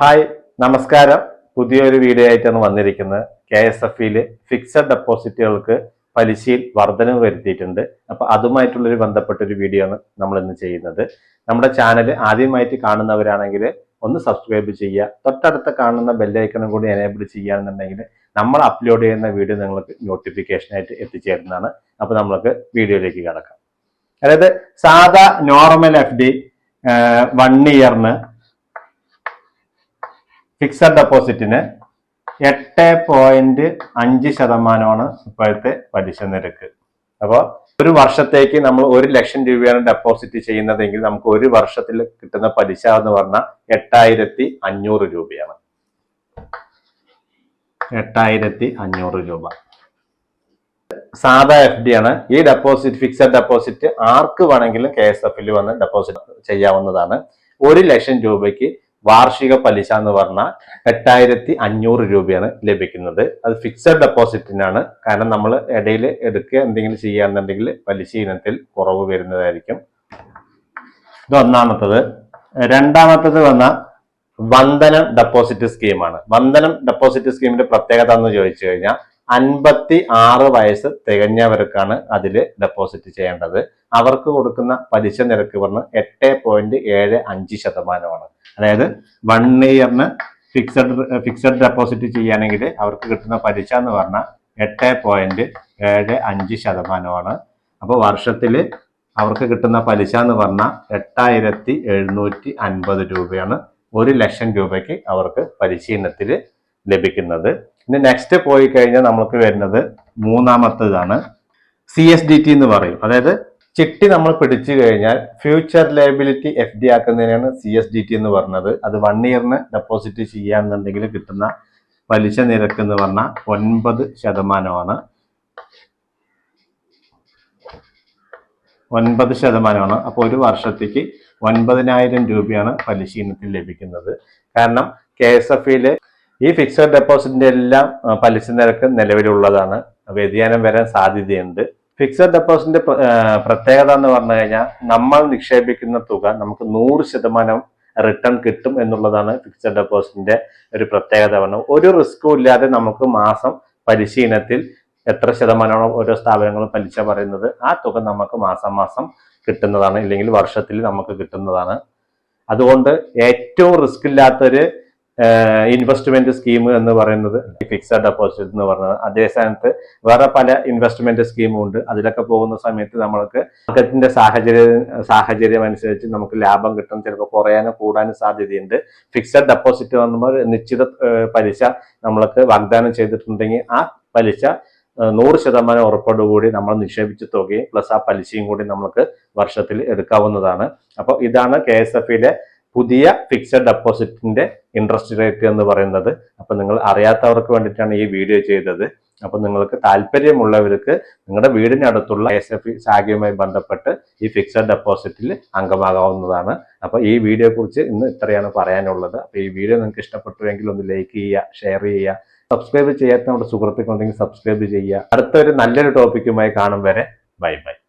Hi നമസ്കാരം. പുതിയൊരു video ആയിട്ടാണ് വന്നിരിക്കുന്നത്. കെ എസ് എഫ് ഫിക്സഡ് ഡെപ്പോസിറ്റുകൾക്ക് പലിശയിൽ വർധനവ് വരുത്തിയിട്ടുണ്ട്. അപ്പൊ അതുമായിട്ടുള്ളൊരു ബന്ധപ്പെട്ട ഒരു വീഡിയോ ആണ് നമ്മൾ ഇന്ന് ചെയ്യുന്നത്. നമ്മുടെ ചാനൽ ആദ്യമായിട്ട് കാണുന്നവരാണെങ്കിൽ ഒന്ന് സബ്സ്ക്രൈബ് ചെയ്യുക. തൊട്ടടുത്ത കാണുന്ന ബെല്ലൈക്കണും കൂടി എനേബിൾ ചെയ്യുകയാണെന്നുണ്ടെങ്കിൽ നമ്മൾ അപ്ലോഡ് ചെയ്യുന്ന വീഡിയോ നിങ്ങൾക്ക് നോട്ടിഫിക്കേഷനായിട്ട് എത്തിച്ചേരുന്നതാണ്. അപ്പൊ നമ്മൾക്ക് വീഡിയോയിലേക്ക് കിടക്കാം. അതായത് സാധാ നോർമൽ എഫ് ഡി വൺ ഇയറിന് ഫിക്സഡ് ഡെപ്പോസിറ്റിന് എട്ട് പോയിന്റ് അഞ്ച് ശതമാനമാണ് ഇപ്പോഴത്തെ പലിശ നിരക്ക്. അപ്പോൾ ഒരു വർഷത്തേക്ക് നമ്മൾ ഒരു ലക്ഷം രൂപയാണ് ഡെപ്പോസിറ്റ് ചെയ്യുന്നതെങ്കിൽ നമുക്ക് ഒരു വർഷത്തിൽ കിട്ടുന്ന പലിശ എന്ന് പറഞ്ഞാൽ എട്ടായിരത്തി അഞ്ഞൂറ് രൂപയാണ്. എട്ടായിരത്തി അഞ്ഞൂറ് രൂപ. സാധാ എഫ് ഡി ആണ്. ഈ ഡെപ്പോസിറ്റ് ഫിക്സഡ് ഡെപ്പോസിറ്റ് ആർക്ക് വേണമെങ്കിലും കെ എസ് എഫിൽ വന്ന് ഡെപ്പോസിറ്റ് ചെയ്യാവുന്നതാണ്. ഒരു ലക്ഷം രൂപയ്ക്ക് വാർഷിക പലിശ എന്ന് പറഞ്ഞാൽ എട്ടായിരത്തി അഞ്ഞൂറ് രൂപയാണ് ലഭിക്കുന്നത്. അത് ഫിക്സഡ് ഡെപ്പോസിറ്റിനാണ് കാരണം നമ്മൾ ഇടയിൽ എടുക്കുക എന്തെങ്കിലും ചെയ്യുകയാണെന്നുണ്ടെങ്കിൽ പലിശ ഇനത്തിൽ കുറവ് വരുന്നതായിരിക്കും. ഇത് ഒന്നാമത്തത്. രണ്ടാമത്തത് വന്ന വന്ദനം ഡെപ്പോസിറ്റ് സ്കീമാണ് വന്ദനം ഡെപ്പോസിറ്റ് സ്കീമിന്റെ പ്രത്യേകത എന്ന് ചോദിച്ചു കഴിഞ്ഞാൽ അൻപത്തി ആറ് വയസ്സ് തികഞ്ഞവർക്കാണ് അതിൽ ഡെപ്പോസിറ്റ് ചെയ്യേണ്ടത്. അവർക്ക് കൊടുക്കുന്ന പലിശ നിരക്ക് പറഞ്ഞ് എട്ട് പോയിന്റ് ഏഴ് അഞ്ച് ശതമാനമാണ്. അതായത് വൺ ഇയറിന് ഫിക്സഡ് ഫിക്സഡ് ഡെപ്പോസിറ്റ് ചെയ്യുകയാണെങ്കിൽ അവർക്ക് കിട്ടുന്ന പലിശ എന്ന് പറഞ്ഞാൽ എട്ട് പോയിന്റ് ഏഴ് അഞ്ച് ശതമാനമാണ്. അപ്പോൾ വർഷത്തിൽ അവർക്ക് കിട്ടുന്ന പലിശ എന്ന് പറഞ്ഞാൽ എട്ടായിരത്തി എഴുന്നൂറ്റി അൻപത് രൂപയാണ്. ഒരു ലക്ഷം രൂപയ്ക്ക് അവർക്ക് പരിശീലനത്തിൽ ലഭിക്കുന്നത്. ഇനി നെക്സ്റ്റ് പോയി കഴിഞ്ഞാൽ നമുക്ക് വരുന്നത് മൂന്നാമത്തേതാണ് സി എസ് ഡി ടി എന്ന് പറയും. അതായത് ചിട്ടി നമ്മൾ പിടിച്ചു കഴിഞ്ഞാൽ ഫ്യൂച്ചർ ലയബിലിറ്റി എഫ് ഡി ആക്കുന്നതിനാണ് സി എസ് ഡി ടി എന്ന് പറഞ്ഞത്. അത് വൺ ഇയറിന് ഡെപ്പോസിറ്റ് ചെയ്യാന്നുണ്ടെങ്കിൽ കിട്ടുന്ന പലിശ നിരക്ക് എന്ന് പറഞ്ഞാൽ ഒൻപത് ശതമാനമാണ്. ഒൻപത് ശതമാനമാണ്. അപ്പോൾ ഒരു വർഷത്തേക്ക് ഒൻപതിനായിരം രൂപയാണ് പലിശ ഇനത്തിൽ ലഭിക്കുന്നത്. കാരണം കെ എസ് എഫ് ഈ ഫിക്സഡ് ഡെപ്പോസിറ്റിന്റെ എല്ലാം പലിശ നിരക്ക് നിലവിലുള്ളതാണ്. വ്യതിയാനം വരാൻ സാധ്യതയുണ്ട്. ഫിക്സഡ് ഡെപ്പോസിറ്റിന്റെ പ്രത്യേകത എന്ന് പറഞ്ഞു കഴിഞ്ഞാൽ നമ്മൾ നിക്ഷേപിക്കുന്ന തുക നമുക്ക് നൂറ് ശതമാനം റിട്ടേൺ കിട്ടും എന്നുള്ളതാണ് ഫിക്സഡ് ഡെപ്പോസിറ്റിന്റെ ഒരു പ്രത്യേകത. പറഞ്ഞു ഒരു റിസ്ക്കും ഇല്ലാതെ നമുക്ക് മാസം പരിശീലനത്തിൽ എത്ര ശതമാനമാണോ ഓരോ സ്ഥാപനങ്ങളും പലിശ പറയുന്നത് ആ തുക നമുക്ക് മാസം മാസം കിട്ടുന്നതാണ് ഇല്ലെങ്കിൽ വർഷത്തിൽ നമുക്ക് കിട്ടുന്നതാണ്. അതുകൊണ്ട് ഏറ്റവും റിസ്ക് ഇല്ലാത്തൊരു ഇൻവെസ്റ്റ്മെന്റ് സ്കീം എന്ന് പറയുന്നത് ഫിക്സഡ് ഡെപ്പോസിറ്റ് എന്ന് പറയുന്നത് അതേ സ്ഥാനത്ത് വേറെ പല ഇൻവെസ്റ്റ്മെന്റ് സ്കീമും ഉണ്ട്. അതിലൊക്കെ പോകുന്ന സമയത്ത് നമ്മൾക്ക് മാർക്കറ്റിന്റെ സാഹചര്യ സാഹചര്യം അനുസരിച്ച് നമുക്ക് ലാഭം കിട്ടും ചിലപ്പോൾ കുറയാനോ കൂടാനും സാധ്യതയുണ്ട്. ഫിക്സഡ് ഡെപ്പോസിറ്റ് പറയുമ്പോൾ നിശ്ചിത പലിശ നമ്മൾക്ക് വാഗ്ദാനം ചെയ്തിട്ടുണ്ടെങ്കിൽ ആ പലിശ നൂറ് ശതമാനം ഉറപ്പോടുകൂടി നമ്മൾ നിക്ഷേപിച്ച തുകയും പ്ലസ് ആ പലിശയും കൂടി നമുക്ക് വർഷത്തിൽ എടുക്കാവുന്നതാണ്. അപ്പോൾ ഇതാണ് കെ എസ് എഫിലെ പുതിയ ഫിക്സഡ് ഡെപ്പോസിറ്റിന്റെ ഇൻട്രസ്റ്റ് റേറ്റ് എന്ന് പറയുന്നത്. അപ്പൊ നിങ്ങൾ അറിയാത്തവർക്ക് വേണ്ടിയിട്ടാണ് ഈ വീഡിയോ ചെയ്തത്. അപ്പൊ നിങ്ങൾക്ക് താല്പര്യമുള്ളവർക്ക് നിങ്ങളുടെ വീടിനടുത്തുള്ള എസ് എഫ് ശാഖയുമായി ബന്ധപ്പെട്ട് ഈ ഫിക്സഡ് ഡെപ്പോസിറ്റിൽ അംഗമാകാവുന്നതാണ്. അപ്പൊ ഈ വീഡിയോ കുറിച്ച് ഇന്ന് ഇത്രയാണ് പറയാനുള്ളത്. അപ്പൊ ഈ വീഡിയോ നിങ്ങൾക്ക് ഇഷ്ടപ്പെട്ടുവെങ്കിൽ ഒന്ന് ലൈക്ക് ചെയ്യുക ഷെയർ ചെയ്യുക. സബ്സ്ക്രൈബ് ചെയ്യാത്ത നമ്മുടെ സുഹൃത്തുക്കളുണ്ടെങ്കിൽ സബ്സ്ക്രൈബ് ചെയ്യുക. അടുത്തൊരു നല്ലൊരു ടോപ്പിക്കുമായി കാണും വരെ. Bye bye